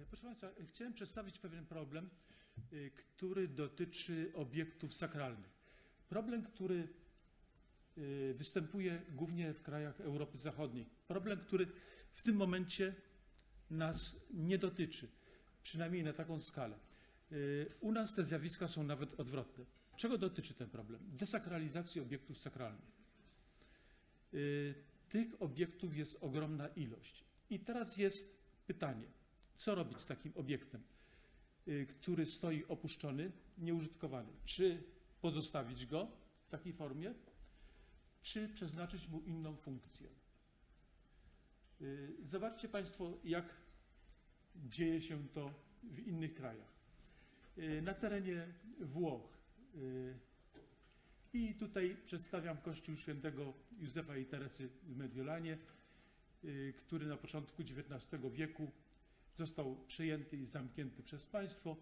E, Proszę Państwa, e, chciałem przedstawić pewien problem, e, który dotyczy obiektów sakralnych. Problem, który występuje głównie w krajach Europy Zachodniej. Problem, który w tym momencie nas nie dotyczy, przynajmniej na taką skalę. U nas te zjawiska są nawet odwrotne. Czego dotyczy ten problem? Desakralizacji obiektów sakralnych. Tych obiektów jest ogromna ilość. I teraz jest pytanie, co robić z takim obiektem, y, który stoi opuszczony, nieużytkowany? Czy pozostawić go w takiej formie, czy przeznaczyć mu inną funkcję? Y, Zobaczcie Państwo, jak dzieje się to w innych krajach. Y, Na terenie Włoch i tutaj przedstawiam Kościół świętego Józefa i Teresy w Mediolanie, który na początku XIX wieku został przejęty i zamknięty przez państwo.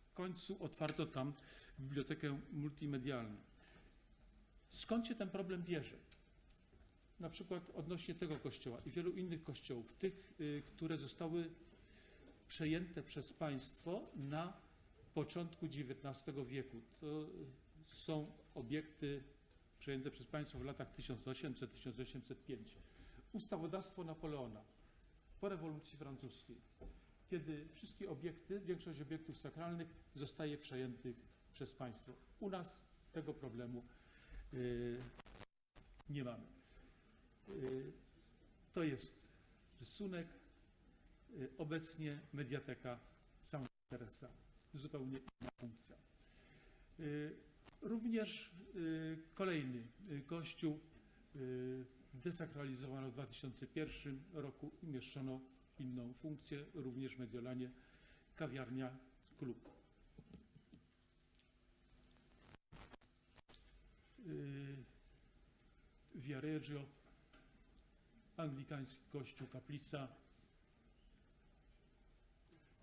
W końcu otwarto tam bibliotekę multimedialną. Skąd się ten problem bierze? Na przykład odnośnie tego kościoła i wielu innych kościołów, tych, y, które zostały przejęte przez państwo na początku XIX wieku. To są obiekty przejęte przez państwo w latach 1800-1805. Ustawodawstwo Napoleona po rewolucji francuskiej, kiedy wszystkie obiekty, większość obiektów sakralnych zostaje przejętych przez państwo. U nas tego problemu y, nie mamy. Y, to jest rysunek. Y, obecnie mediateka Sama Teresa. Zupełnie inna funkcja. Również kolejny kościół desakralizowano w 2001 roku, umieszczono inną funkcję, również w Mediolanie, kawiarnia, klub. Y, Viareggio, anglikański kościół, kaplica.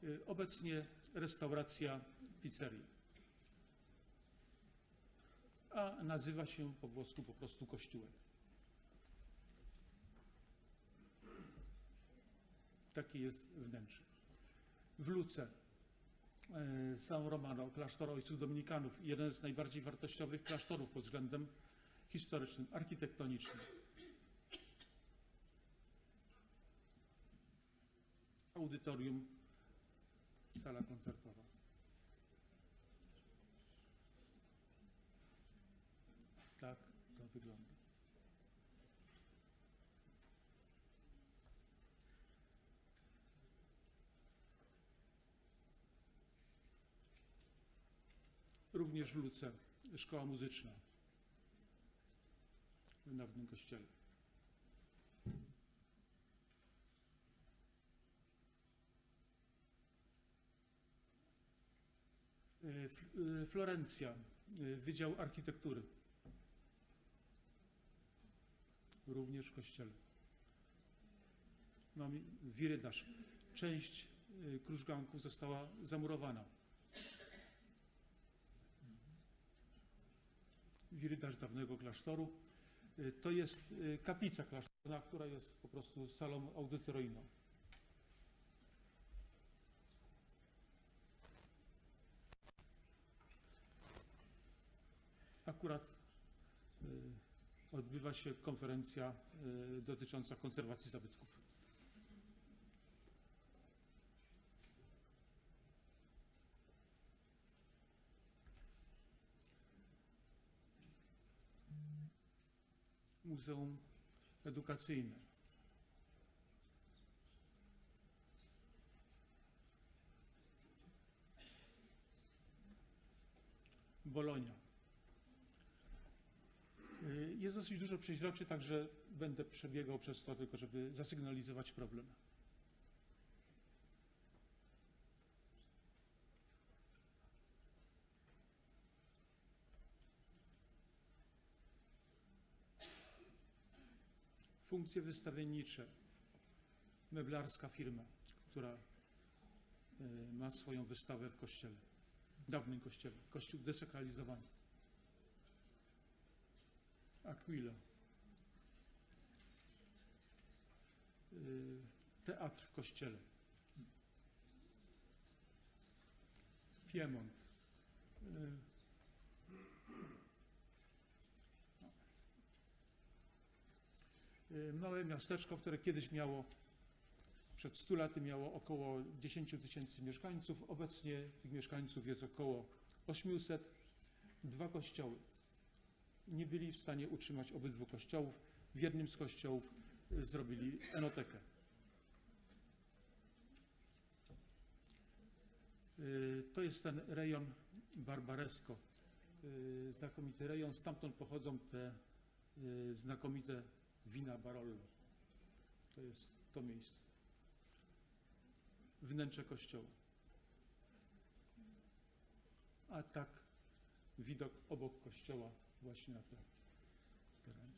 Y, Obecnie restauracja, pizzeria. A nazywa się po włosku po prostu kościółem. Takie jest wnętrze. W Luce e, San Romano, klasztor ojców dominikanów, jeden z najbardziej wartościowych klasztorów pod względem historycznym, architektonicznym. Audytorium, sala koncertowa. Tak to wygląda. Również w Luce szkoła muzyczna w dawnym kościele. E, e, Florencja, e, Wydział Architektury. Również w kościele. Mamy wirydarz. Część krużganków została zamurowana. Wirydarz dawnego klasztoru. E, To jest e, kaplica klasztorna, która jest po prostu salą audytoryjną. Akurat y, odbywa się konferencja y, dotycząca konserwacji zabytków. Muzeum Edukacyjne. Bolonia. Y, Jest dosyć dużo przeźroczy, także będę przebiegał przez to tylko, żeby zasygnalizować problem. funkcje wystawiennicze. Meblarska firma, która e, ma swoją wystawę w kościele, w dawnym kościele, kościół desakralizowany. Aquila. E, teatr w kościele. Piemont. E, Małe miasteczko, które kiedyś miało, przed 100 laty miało około 10 tysięcy mieszkańców. Obecnie tych mieszkańców jest około 800. Dwa kościoły. Nie byli w stanie utrzymać obydwu kościołów. W jednym z kościołów y, zrobili enotekę. Y, To jest ten rejon Barbaresco. Y, Znakomity rejon. Stamtąd pochodzą te y, znakomite wina Barollo. To jest to miejsce. Wnętrze kościoła. A tak widok obok kościoła właśnie na te tereny.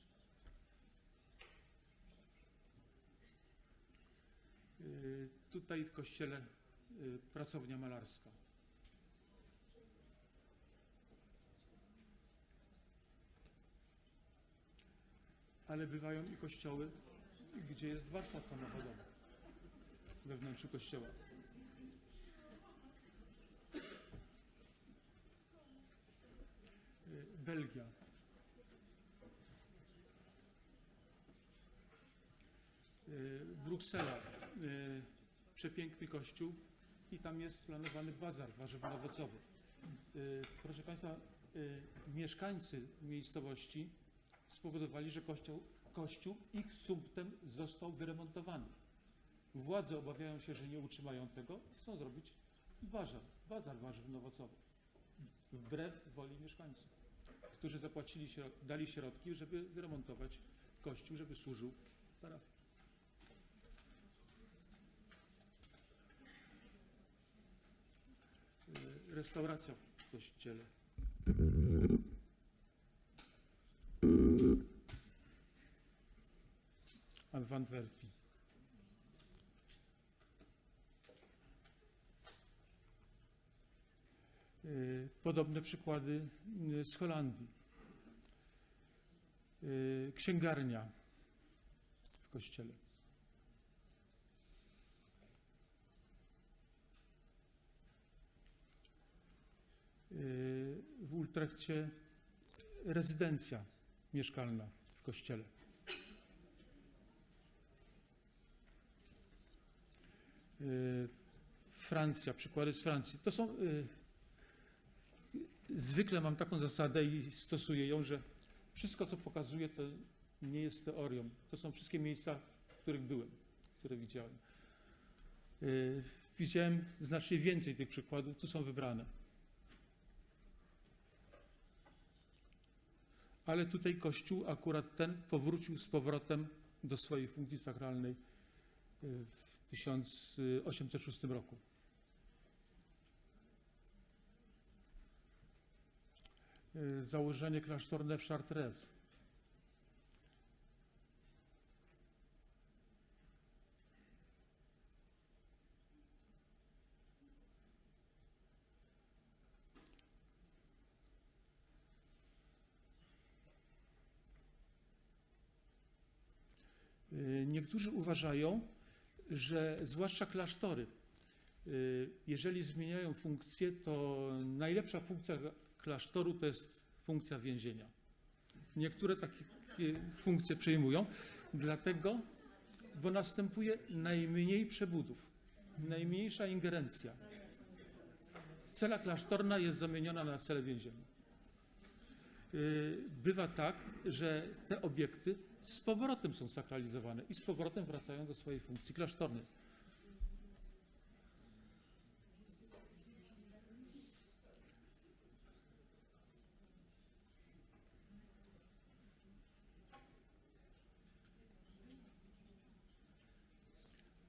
Y, Tutaj w kościele y, pracownia malarska. Ale bywają i kościoły, gdzie jest warsztat samochodowy we wnętrzu kościoła. Y, Belgia. Y, Bruksela. y, Przepiękny kościół i tam jest planowany bazar warzywowo-owocowy. Y, Proszę Państwa, mieszkańcy miejscowości spowodowali, że kościół, kościół ich sumptem został wyremontowany. Władze obawiają się, że nie utrzymają tego i chcą zrobić bazar, bazar warzywno-owocowy. Wbrew woli mieszkańców, którzy zapłacili, dali środki, żeby wyremontować kościół, żeby służył parafii. Y, Restauracja w kościele. W Antwerpii. Y, Podobne przykłady y, z Holandii. Y, Księgarnia w kościele. W Utrechcie rezydencja mieszkalna w kościele. Francja, przykłady z Francji. To są. y, Zwykle mam taką zasadę i stosuję ją, że wszystko, co pokazuję, to nie jest teorią. To są wszystkie miejsca, w których byłem, które widziałem. Y, Widziałem znacznie więcej tych przykładów, tu są wybrane. Ale tutaj Kościół, akurat ten, powrócił z powrotem do swojej funkcji sakralnej y, 1806 roku. Y, Założenie klasztorne w Chartres. Y, Niektórzy uważają, że zwłaszcza klasztory, y, jeżeli zmieniają funkcję, to najlepsza funkcja klasztoru to jest funkcja więzienia. Niektóre takie funkcje przejmują, dlatego, bo następuje najmniej przebudów, najmniejsza ingerencja. Cela klasztorna jest zamieniona na celę więzienną. Y, Bywa tak, że te obiekty z powrotem są sakralizowane i z powrotem wracają do swojej funkcji klasztornej.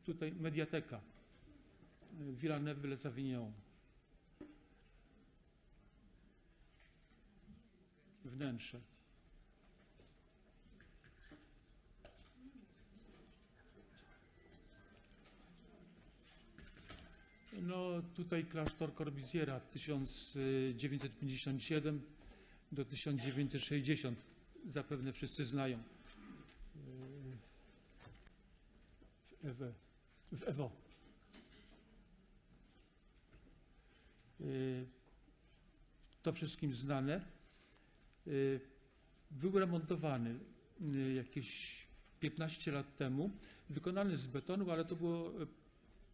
Tutaj mediateka Villeneuve-les-Avignon. Wnętrze. No tutaj klasztor Corbiziera 1957 do 1960 zapewne wszyscy znają. W Ewe, w Ewo. Y, to wszystkim znane. Y, Był remontowany y, jakieś 15 lat temu, wykonany z betonu, ale to było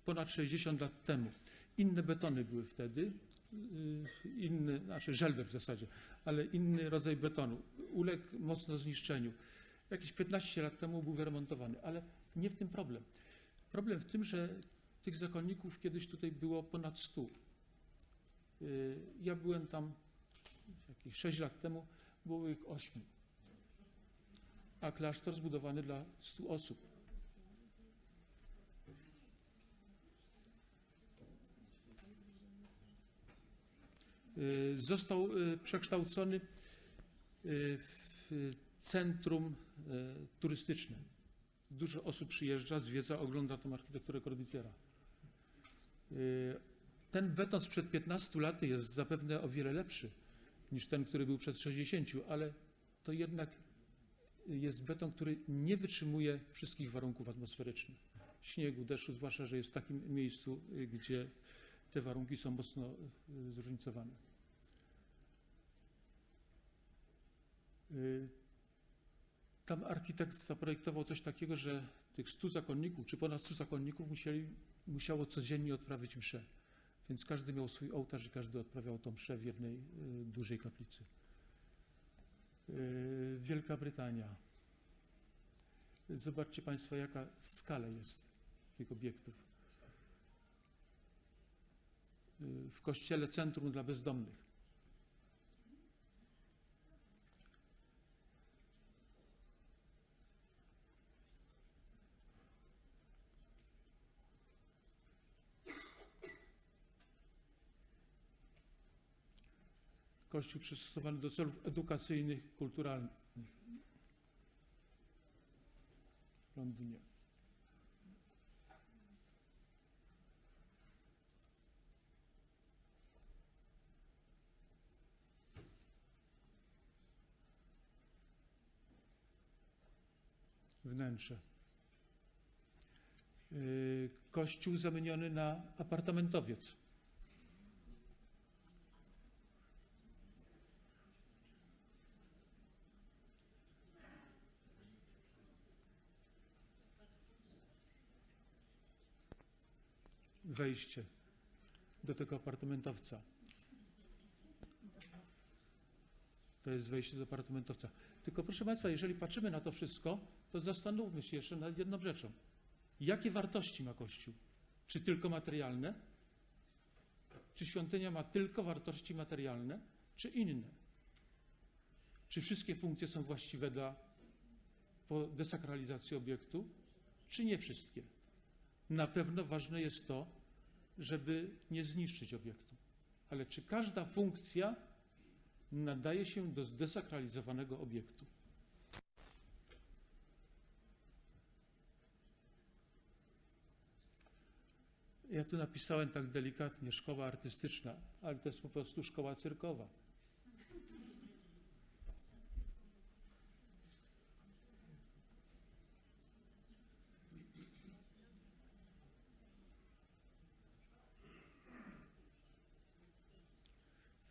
ponad 60 lat temu. Inne betony były wtedy, y, inny, znaczy żelbek w zasadzie, ale inny rodzaj betonu. Uległ mocno zniszczeniu. Jakieś 15 lat temu był wyremontowany, ale nie w tym problem. Problem w tym, że tych zakonników kiedyś tutaj było ponad 100. Y, Ja byłem tam jakieś 6 lat temu, było ich 8. A klasztor zbudowany dla 100 osób. Został y, przekształcony y, w centrum y, turystyczne. Dużo osób przyjeżdża, zwiedza, ogląda tą architekturę Corbusiera. Y, Ten beton sprzed 15 lat jest zapewne o wiele lepszy niż ten, który był przed 60, ale to jednak jest beton, który nie wytrzymuje wszystkich warunków atmosferycznych. Śniegu, deszczu, zwłaszcza, że jest w takim miejscu, y, gdzie te warunki są mocno y, zróżnicowane. Tam architekt zaprojektował coś takiego, że tych 100 zakonników, czy ponad 100 zakonników musieli, musiało codziennie odprawić mszę. Więc każdy miał swój ołtarz i każdy odprawiał tą mszę w jednej y, dużej kaplicy. Y, Wielka Brytania. Zobaczcie Państwo, jaka skala jest tych obiektów. Y, W kościele Centrum dla Bezdomnych. Kościół przystosowany do celów edukacyjnych, kulturalnych w Londynie. Wnętrze. Yy, Kościół zamieniony na apartamentowiec. Wejście do tego apartamentowca. To jest wejście do apartamentowca. Tylko proszę Państwa, jeżeli patrzymy na to wszystko, to zastanówmy się jeszcze nad jedną rzeczą. Jakie wartości ma Kościół? Czy tylko materialne? Czy świątynia ma tylko wartości materialne, czy inne? Czy wszystkie funkcje są właściwe dla desakralizacji obiektu, czy nie wszystkie? Na pewno ważne jest to, żeby nie zniszczyć obiektu. Ale czy każda funkcja nadaje się do zdesakralizowanego obiektu? Ja tu napisałem tak delikatnie szkoła artystyczna, ale to jest po prostu szkoła cyrkowa.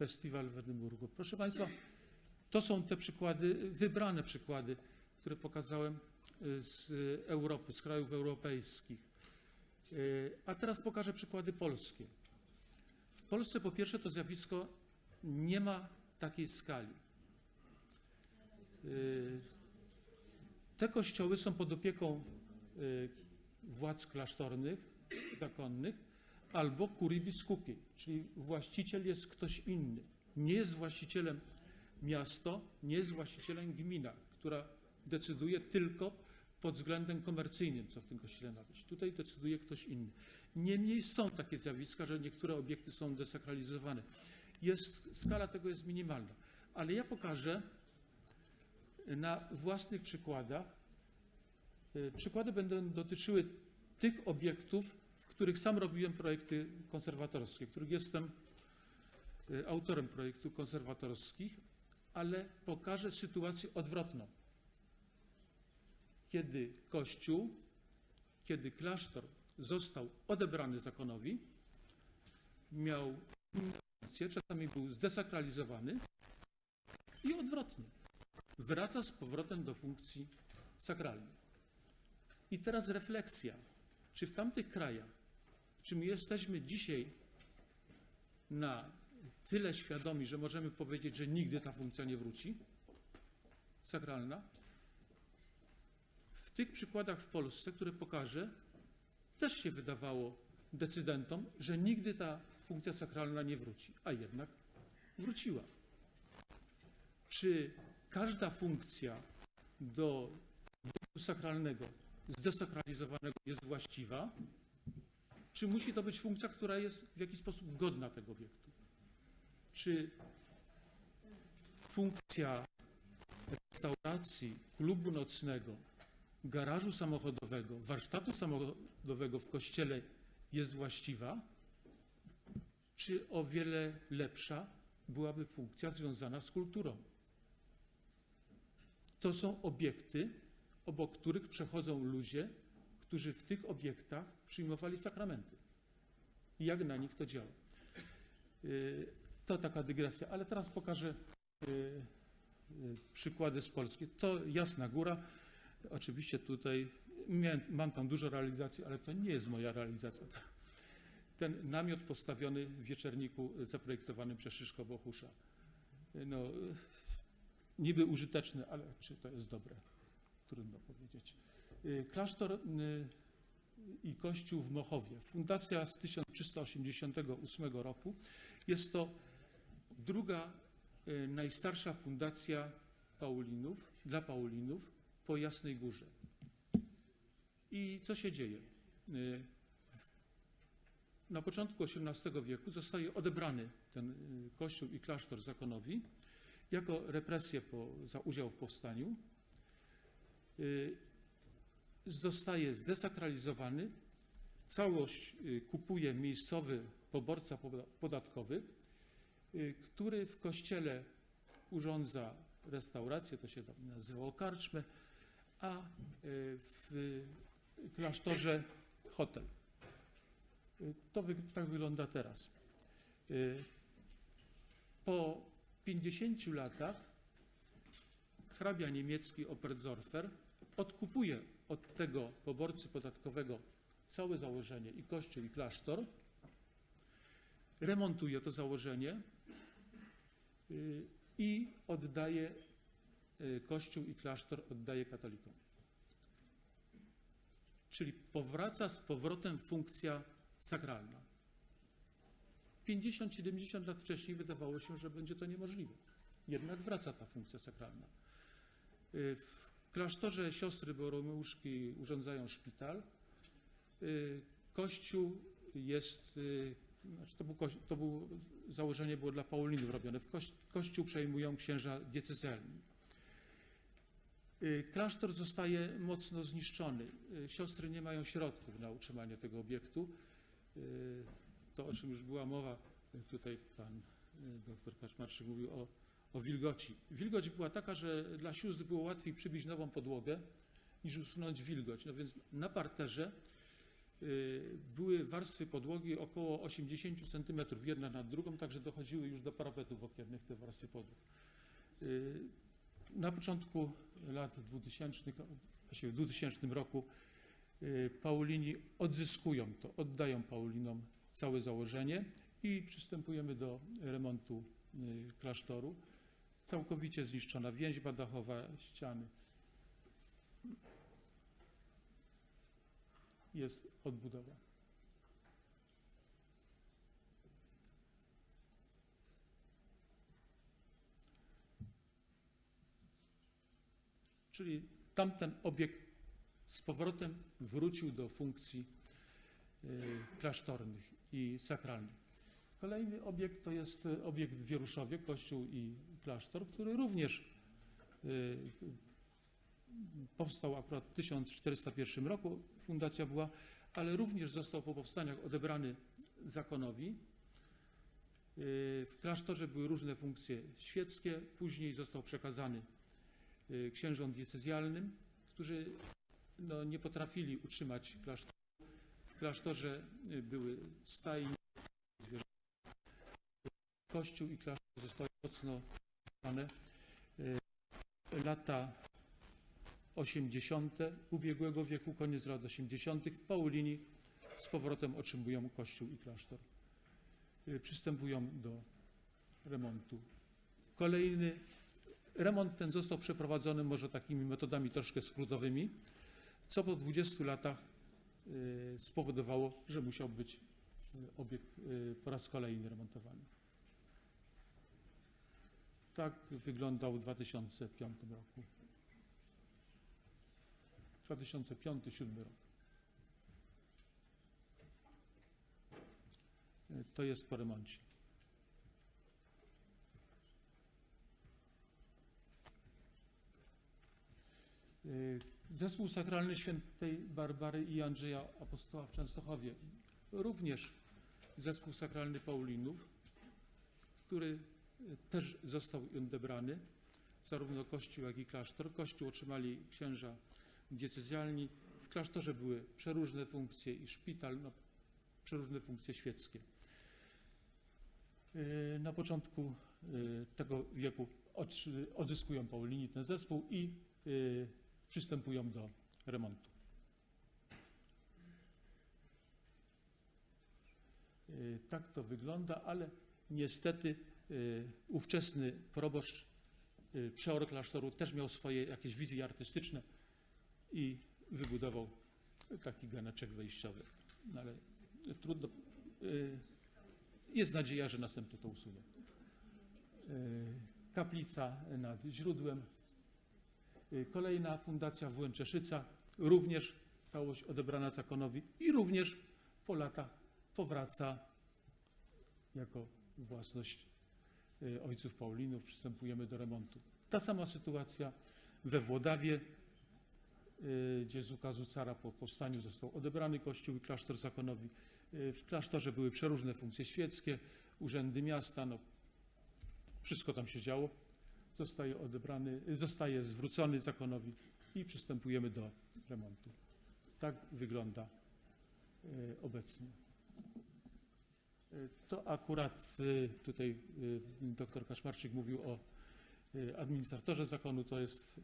Festiwal w Edynburgu. Proszę Państwa, to są te przykłady, wybrane przykłady, które pokazałem y, z Europy, z krajów europejskich. Y, A teraz pokażę przykłady polskie. W Polsce po pierwsze to zjawisko nie ma takiej skali. Y, Te kościoły są pod opieką władz klasztornych, zakonnych, albo kurii biskupiej, czyli właściciel jest ktoś inny. Nie jest właścicielem miasto, nie jest właścicielem gmina, która decyduje tylko pod względem komercyjnym, co w tym kościele ma być. Tutaj decyduje ktoś inny. Niemniej są takie zjawiska, że niektóre obiekty są desakralizowane. Jest, skala tego jest minimalna. Ale ja pokażę na własnych przykładach. Y, Przykłady będą dotyczyły tych obiektów, których sam robiłem projekty konserwatorskie, których jestem y, autorem projektów konserwatorskich, ale pokażę sytuację odwrotną. Kiedy Kościół, kiedy klasztor został odebrany zakonowi, miał inne funkcje, czasami był zdesakralizowany i odwrotnie. Wraca z powrotem do funkcji sakralnej. I teraz refleksja. Czy w tamtych krajach, czy my jesteśmy dzisiaj na tyle świadomi, że możemy powiedzieć, że nigdy ta funkcja nie wróci? Sakralna? W tych przykładach w Polsce, które pokażę, też się wydawało decydentom, że nigdy ta funkcja sakralna nie wróci, a jednak wróciła. Czy każda funkcja do sakralnego zdesakralizowanego jest właściwa? Czy musi to być funkcja, która jest w jakiś sposób godna tego obiektu? Czy funkcja restauracji, klubu nocnego, garażu samochodowego, warsztatu samochodowego w kościele jest właściwa? Czy o wiele lepsza byłaby funkcja związana z kulturą? To są obiekty, obok których przechodzą ludzie, którzy w tych obiektach przyjmowali sakramenty. I jak na nich to działa. Yy, To taka dygresja, ale teraz pokażę yy, yy, przykłady z Polski. To Jasna Góra. Oczywiście tutaj mam tam dużo realizacji, ale to nie jest moja realizacja. Ten namiot postawiony w wieczerniku zaprojektowanym przez Szyszko Bohusza. No, niby użyteczny, ale czy to jest dobre? Trudno powiedzieć. Y, Klasztor y, i kościół w Mochowie. Fundacja z 1388 roku. Jest to druga y, najstarsza fundacja Paulinów, dla Paulinów po Jasnej Górze. I co się dzieje? Na początku XVIII wieku zostaje odebrany ten kościół i klasztor zakonowi jako represję po, za udział w powstaniu. Zostaje zdesakralizowany. Całość y, kupuje miejscowy poborca poda- podatkowy, y, który w kościele urządza restaurację, to się nazywało karczmę, a y, w klasztorze hotel. To tak wygląda teraz. Po 50 latach hrabia niemiecki Oberstdorfer odkupuje od tego poborcy podatkowego całe założenie i kościół i klasztor, remontuje to założenie y, i oddaje y, kościół i klasztor oddaje katolikom. Czyli powraca z powrotem funkcja sakralna. 50-70 lat wcześniej wydawało się, że będzie to niemożliwe. Jednak wraca ta funkcja sakralna. Y, W klasztorze siostry Boromeuszki urządzają szpital. Y, Kościół jest, y, znaczy to, był, to był, założenie było dla Paulinów robione. W koś, kościół przejmują księża diecezjalni. Y, Klasztor zostaje mocno zniszczony. Siostry nie mają środków na utrzymanie tego obiektu. To, o czym już była mowa, tutaj pan doktor Kaczmarczyk mówił o, o wilgoci. Wilgoć była taka, że dla sióstr było łatwiej przybić nową podłogę niż usunąć wilgoć. No więc na parterze y, były warstwy podłogi około 80 cm jedna nad drugą, także dochodziły już do parapetów okiennych te warstwy podłóg. Y, Na początku lat 2000, właściwie w 2000 roku y, Paulini odzyskują to, oddają Paulinom całe założenie i przystępujemy do remontu klasztoru. Całkowicie zniszczona więźba dachowa, ściany. Jest odbudowa. Czyli tamten obiekt z powrotem wrócił do funkcji y, klasztornych i sakralnych. Kolejny obiekt to jest y, obiekt w Wieruszowie, kościół i klasztor, który również y, powstał akurat w 1401 roku, fundacja była, ale również został po powstaniach odebrany zakonowi. Y, W klasztorze były różne funkcje świeckie, później został przekazany księżom diecezjalnym, którzy no, nie potrafili utrzymać klasztoru. W klasztorze były stajnie. Kościół i klasztor zostały mocno zaniedbane. Y, Lata 80. ubiegłego wieku, koniec lat 80. Paulini z powrotem otrzymują kościół i klasztor. Y, Przystępują do remontu. Kolejny remont ten został przeprowadzony może takimi metodami troszkę skrótowymi, co po 20 latach y, spowodowało, że musiał być obiekt po raz kolejny remontowany. Tak wyglądał w 2005 roku. 2005-2007 rok. To jest po remoncie. Y, Zespół sakralny świętej Barbary i Andrzeja Apostoła w Częstochowie. Również zespół sakralny Paulinów, który też został odebrany, zarówno kościół, jak i klasztor. Kościół otrzymali księża diecezjalni. W klasztorze były przeróżne funkcje i szpital, no, przeróżne funkcje świeckie. Y, Na początku y, tego wieku odzyskują Paulini ten zespół i y, przystępują do remontu. Tak to wygląda, ale niestety ówczesny proboszcz y, przeor klasztoru też miał swoje jakieś wizje artystyczne i wybudował taki ganeczek wejściowy. No ale trudno. y, Jest nadzieja, że następnie to usunie. Y, Kaplica nad źródłem. Y, Kolejna fundacja w Łęczeszyca, również całość odebrana zakonowi i również po latach powraca jako własność y, ojców Paulinów. Przystępujemy do remontu. Ta sama sytuacja we Włodawie, y, gdzie z ukazu cara po powstaniu został odebrany kościół i klasztor zakonowi. Y, W klasztorze były przeróżne funkcje świeckie, urzędy miasta, no, wszystko tam się działo. Zostaje odebrany, y, zostaje zwrócony zakonowi i przystępujemy do remontu. Tak wygląda y, obecnie. Y, To akurat y, tutaj y, dr Kaszmarczyk mówił o y, administratorze zakonu, to jest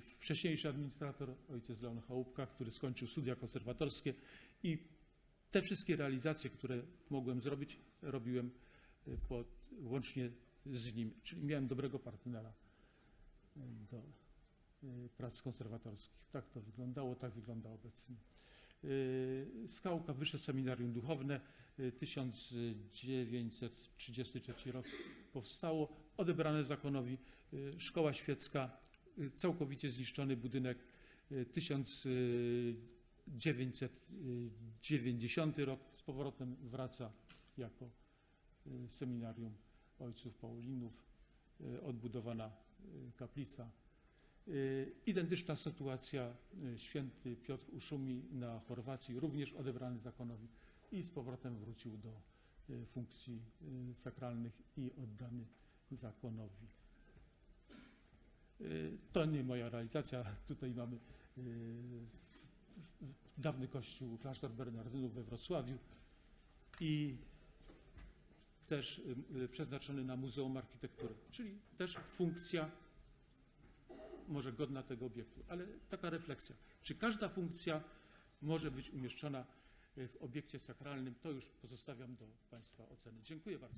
wcześniejszy administrator, ojciec Leon Chałupka, który skończył studia konserwatorskie i te wszystkie realizacje, które mogłem zrobić, robiłem pod, łącznie z nim, czyli miałem dobrego partnera do prac konserwatorskich. Tak to wyglądało, tak wygląda obecnie. Y, Skałka, Wyższe Seminarium Duchowne, y, 1933 rok powstało, odebrane zakonowi, y, Szkoła Świecka, y, całkowicie zniszczony budynek, y, 1990 rok, z powrotem wraca jako y, seminarium ojców Paulinów, y, odbudowana y, kaplica. Y, Identyczna sytuacja y, święty Piotr Uszumi na Chorwacji, również odebrany zakonowi i z powrotem wrócił do y, funkcji sakralnych i oddany zakonowi. To nie moja realizacja. Tutaj mamy dawny kościół, klasztor Bernardynów we Wrocławiu i też przeznaczony na Muzeum Architektury, czyli też funkcja może godna tego obiektu, ale taka refleksja. Czy każda funkcja może być umieszczona y, w obiekcie sakralnym, to już pozostawiam do Państwa oceny. Dziękuję bardzo.